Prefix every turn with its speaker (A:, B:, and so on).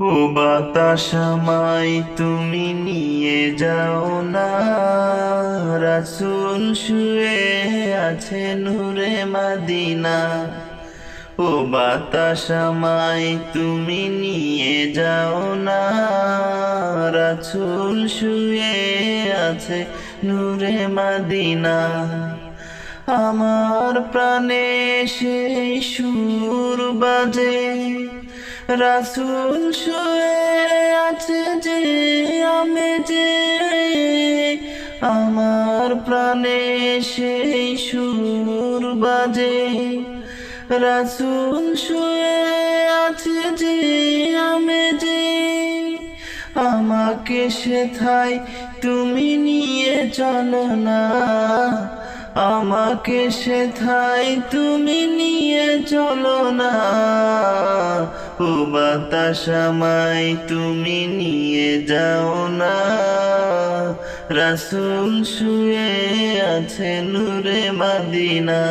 A: ও বাতাসামাই তুমি নিয়ে যাও না। রাসুল শুয়ে আছে নূরে মাদিনা। ও বাতাসামাই তুমি নিয়ে যাও না। রাসুল শুয়ে আছে নূরে মাদিনা। আমার প্রাণে সেই সুর বাজে। রাসুল শুয়ে আছে যে আমি যে আমার প্রাণে সেই সুর বাজে। রাসুল শুয়ে আছে যে আমি যে আমাকে সেথায় তুমি নিয়ে চলো না। আমাকে সেথায় তুমি নিয়ে চলো না। বাতাসামাই তুমি নিয়ে যাও না। রাসুল শুয়ে আছে নূরে মাদিনা।